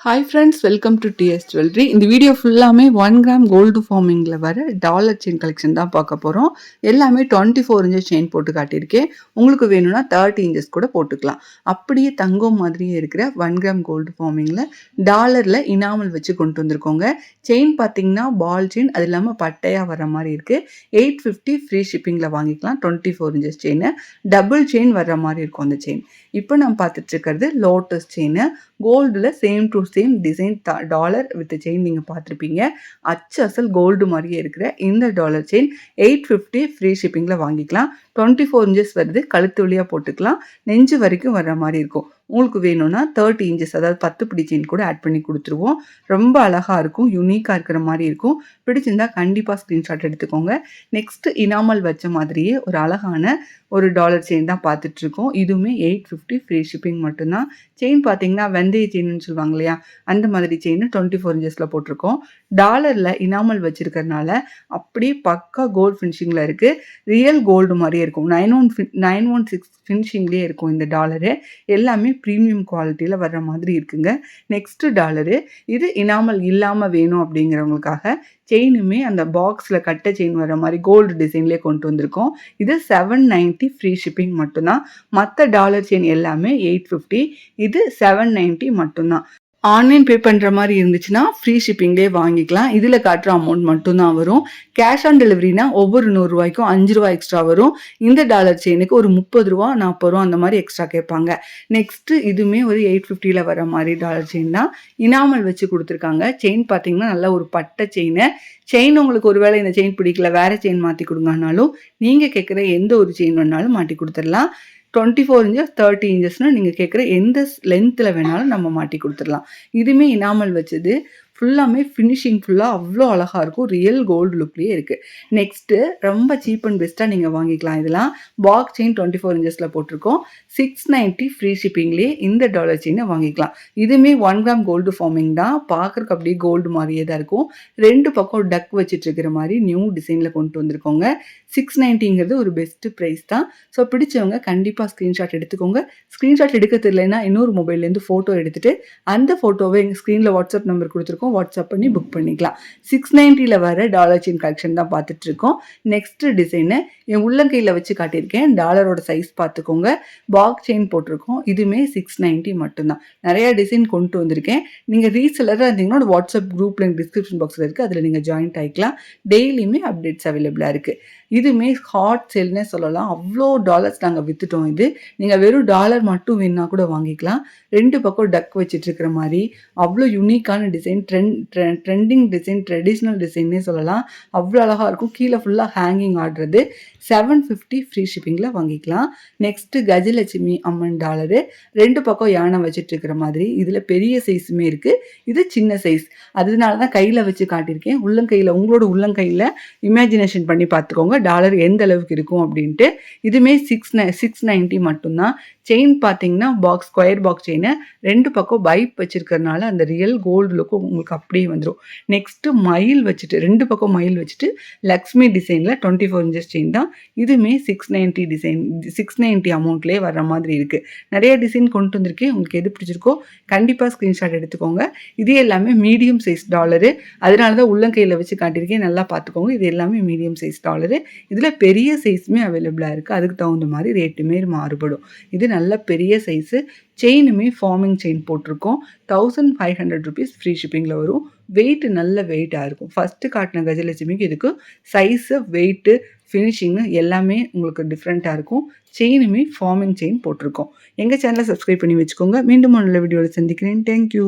Hi friends welcome to TS jewellery இந்த video ஃபுல்லாமே one gram gold ஃபார்மிங்கில் வர டாலர் செயின் கலெக்ஷன் தான் பார்க்க போகிறோம் எல்லாமே டுவெண்ட்டி ஃபோர் இன்ச்சஸ் செயின் போட்டு காட்டியிருக்கேன். உங்களுக்கு வேணும்னா தேர்ட்டி இன்ச்சஸ் கூட போட்டுக்கலாம். அப்படியே தங்கம் மாதிரியே இருக்கிற ஒன் கிராம் கோல்டு ஃபார்மிங்கில் டாலரில் இனாமல் வச்சு கொண்டு வந்திருக்கோங்க. செயின் பார்த்தீங்கன்னா பால் செயின் அது இல்லாமல் பட்டையாக வர மாதிரி இருக்குது எயிட் ஃபிஃப்டி ஃப்ரீ ஷிப்பிங்கில் வாங்கிக்கலாம். Twenty four inches chain double chain வர்ற மாதிரி இருக்கும் அந்த செயின் இப்போ நம்ம பார்த்துட்டு இருக்கிறது லோட்டஸ் செயின் கோல்டில் same to same design dollar with chain நீங்கள் பார்த்துருப்பீங்க. அச்சு அசல் கோல்டு மாதிரியே இருக்கிற இந்த dollar chain eight fifty free ஷிப்பிங்கில் வாங்கிக்கலாம். டுவெண்ட்டி ஃபோர் இன்ச்சஸ் வருது கழுத்து வழியாக போட்டுக்கலாம். நெஞ்சு வரைக்கும் வர்ற மாதிரி இருக்கும். உங்களுக்கு வேணும்னா தேர்ட்டி இன்ச்சஸ் அதாவது பத்து பிடி செயின் கூட ஆட் பண்ணி கொடுத்துருவோம். ரொம்ப அழகாக இருக்கும் யூனிக்காக இருக்கிற மாதிரி இருக்கும். பிடிச்சிருந்தா கண்டிப்பாக ஸ்க்ரீன்ஷாட் எடுத்துக்கோங்க. நெக்ஸ்ட்டு இனாமல் வச்ச மாதிரியே ஒரு அழகான ஒரு டாலர் செயின் தான் பார்த்துட்ருக்கோம். இதுவுமே எயிட் ஃபிஃப்டி ஃப்ரீ ஷிப்பிங் மட்டும்தான். செயின் பார்த்தீங்கன்னா வெந்தய செயின்னு சொல்லுவாங்க இல்லையா? அந்த மாதிரி செயின் டுவெண்ட்டி ஃபோர் இன்ச்சஸில் போட்டிருக்கோம். டாலரில் இனாமல் வச்சுருக்கறனால அப்படியே பக்கா கோல்டு ஃபினிஷிங்கில் இருக்குது ரியல் கோல்டு மாதிரியே இருக்கும். Nine one nine one six ஃபினிஷிங்லேயே இருக்கும் இந்த டாலரு எல்லாமே ப்ரீமியம் குவாலிட்டியில் வர்ற மாதிரி இருக்குங்க. நெக்ஸ்ட்டு டாலரு இது இனாமல் இல்லாமல் வேணும் அப்படிங்கிறவங்களுக்காக செயினுமே அந்த பாக்ஸில் கட்ட செயின் வர மாதிரி கோல்டு டிசைன்லேயே கொண்டு வந்திருக்கோம். இது செவன் நைன்ட்டி ஃப்ரீ ஷிப்பிங் மட்டும்தான். மற்ற டாலர் செயின் எல்லாமே எயிட் ஃபிஃப்டி இது செவன் நைன்ட்டி மட்டும்தான். ஆன்லைன் பே பண்ணுற மாதிரி இருந்துச்சுன்னா ஃப்ரீ ஷிப்பிங்லேயே வாங்கிக்கலாம். இதில் காட்டுற அமௌண்ட் மட்டும்தான் வரும். கேஷ் ஆன் டெலிவரினா ஒவ்வொரு நூறுரூவாய்க்கும் அஞ்சு ரூபா எக்ஸ்ட்ரா வரும். இந்த டாலர் செயினுக்கு ஒரு முப்பது ரூபா நாற்பது ரூபா அந்த மாதிரி எக்ஸ்ட்ரா கேட்பாங்க. நெக்ஸ்ட்டு இதுவுமே ஒரு எயிட் ஃபிஃப்டியில் வர மாதிரி டாலர் செயின் தான். இனாமல் வச்சு கொடுத்துருக்காங்க. செயின் பார்த்தீங்கன்னா நல்ல ஒரு பட்டை செயினை செயின் உங்களுக்கு ஒரு வேளை இந்த செயின் பிடிக்கல வேறு செயின் மாற்றி கொடுங்கனாலும் நீங்கள் கேட்குற எந்த ஒரு செயின் வேணாலும் மாட்டி கொடுத்துடலாம். டுவெண்ட்டி ஃபோர் இன்ச்சஸ் தேர்ட்டி இன்ச்சஸ்னால் நீங்கள் கேட்குற எந்த லென்த்தில் வேணாலும் நம்ம மாட்டி கொடுத்துடலாம். இதுவுமே இனாமல் வச்சது. ஃபுல்லாமே ஃபினிஷிங் ஃபுல்லாக அவ்வளோ அழகாக இருக்கும். ரியல் கோல்டு லுக்லேயே இருக்குது நெக்ஸ்ட்டு ரொம்ப சீப் அண்ட் பெஸ்ட்டாக நீங்கள் வாங்கிக்கலாம். இதெல்லாம் பாக் செயின் டுவெண்ட்டி ஃபோர் இன்ச்சஸில் போட்டிருக்கோம் சிக்ஸ் நைன்ட்டி ஃப்ரீ ஷிப்பிங்லேயே இந்த டாலர் செயினை வாங்கிக்கலாம். இதுவுமே ஒன் கிராம் கோல்டு ஃபார்மிங் தான். பார்க்குறக்கு அப்படியே கோல்டு மாதிரியே தான் இருக்கும். ரெண்டு பக்கம் டக் வச்சுட்டு இருக்கிற மாதிரி நியூ டிசைனில் கொண்டு வந்திருக்கோங்க. சிக்ஸ் நைன்ட்டிங்கிறது ஒரு பெஸ்ட்டு ப்ரைஸ் தான். ஸோ பிடிச்சவங்க கண்டிப்பாக ஸ்க்ரீன்ஷாட் எடுத்துக்கோங்க. ஸ்க்ரீன்ஷாட் எடுக்க தெரியலனா இன்னொரு மொபைல்லேருந்து ஃபோட்டோ எடுத்துகிட்டு அந்த ஃபோட்டோவை எங்கள் ஸ்க்ரீனில் வாட்ஸ்அப் நம்பர் கொடுத்துருக்கோம். வாட்ஸ்அப் பண்ணி புக் பண்ணிக்கலாம். சிக்ஸ் நைன்ட்டியில் வர டாலர் செயின் கலெக்ஷன் தான் பார்த்துட்ருக்கோம். நெக்ஸ்ட் டிசைனு என் உள்ளங்கையில் வச்சு காட்டியிருக்கேன். டாலரோட சைஸ் பார்த்துக்கோங்க. பாக் செயின் போட்டிருக்கோம். இதுவுமே சிக்ஸ் நைன்ட்டி மட்டும்தான். நிறையா டிசைன் கொண்டு வந்திருக்கேன். நீங்கள் ரீசெல்லராக இருந்தீங்கன்னா வாட்ஸ்அப் குரூப் லிங்க் டிஸ்கிரிப்ஷன் பாக்ஸில் இருக்குது அதில் நீங்கள் ஜாயின்ட் ஆகிக்கலாம் டெய்லியுமே அப்டேட்ஸ் அவைலபிளாக இருக்குது இதுவுமே ஹாட் செல்னே சொல்லலாம். அவ்வளோ டாலர்ஸ் நாங்கள் விற்றுட்டோம் இது. நீங்கள் வெறும் டாலர் மட்டும் வேணா கூட வாங்கிக்கலாம். ரெண்டு பக்கம் டக் வச்சுட்ருக்கிற மாதிரி. அவ்வளோ யூனிக்கான design trend trending design traditional டிசைன்னே சொல்லலாம். அவ்வளோ அழகாக இருக்கும். கீழே ஃபுல்லாக ஹேங்கிங் ஆடுறது. செவன் ஃபிஃப்டி ஃப்ரீ ஷிப்பிங்கில் வாங்கிக்கலாம். நெக்ஸ்ட்டு கஜலட்சுமி அம்மன் டாலரு ரெண்டு பக்கம் யானை வச்சுட்டு இருக்கிற மாதிரி. இதில் பெரிய சைஸுமே இருக்குது இது சின்ன சைஸ் அதனால தான் கையில் வச்சு காட்டியிருக்கேன். உள்ளங்கையில் உங்களோட உள்ளங்கையில் இமேஜினேஷன் பண்ணி பார்த்துக்கோங்க. டாலர் எந்த அளவுக்கு இருக்கும் அப்படின்ட்டு. இதுவுமே சிக்ஸ் நை சிக்ஸ் நைன்ட்டி மட்டும்தான். செயின் பார்த்தீங்கன்னா பாக்ஸ் ஸ்கொயர் பாக்ஸ் செயினை ரெண்டு பக்கம் பைப் வச்சுருக்கறனால அந்த ரியல் கோல்டு லுக்கும் உங்களுக்கு அப்படியே வந்துடும் நெக்ஸ்ட்டு மயில் வச்சுட்டு ரெண்டு பக்கம் மயில் வச்சுட்டு லக்ஷ்மி டிசைனில் டுவெண்ட்டி ஃபோர் இன்ச்சஸ் செயின் தான். இதுவுமே six ninety design six ninety அமௌண்ட்லேயே வர்ற மாதிரி இருக்குது நிறைய டிசைன் கொண்டு வந்திருக்கேன். உங்களுக்கு எது பிடிச்சிருக்கோ கண்டிப்பாக ஸ்க்ரீன்ஷாட் எடுத்துக்கோங்க. இது எல்லாமே மீடியம் சைஸ் டாலரு அதனால தான் உள்ளங்கையில் வச்சு காட்டியிருக்கேன். நல்லா பார்த்துக்கோங்க இது எல்லாமே மீடியம் சைஸ் டாலரு இதில் பெரிய சைஸுமே அவைலபிளாக இருக்குது அதுக்கு தகுந்த மாதிரி ரேட்டுமே மாறுபடும். இது நல்லா நல்ல பெரிய சைஸு செயினுமே ஃபார்மிங் செயின் போட்டிருக்கோம். Thousand five hundred rupees free ஷிப்பிங்கில் வரும். வெயிட் நல்ல வெயிட்டாக இருக்கும். ஃபஸ்ட்டு காட்டின கஜலட்சுமிக்கு இதுக்கு சைஸு வெயிட்டு ஃபினிஷிங்கு எல்லாமே உங்களுக்கு டிஃப்ரெண்ட்டாக இருக்கும். செயினுமே ஃபார்மிங் செயின் போட்டிருக்கோம். எங்கள் சேனலை சப்ஸ்கிரைப் பண்ணி வச்சுக்கோங்க. மீண்டும் உள்ள வீடியோவில் சந்திக்கிறேன். தேங்க்யூ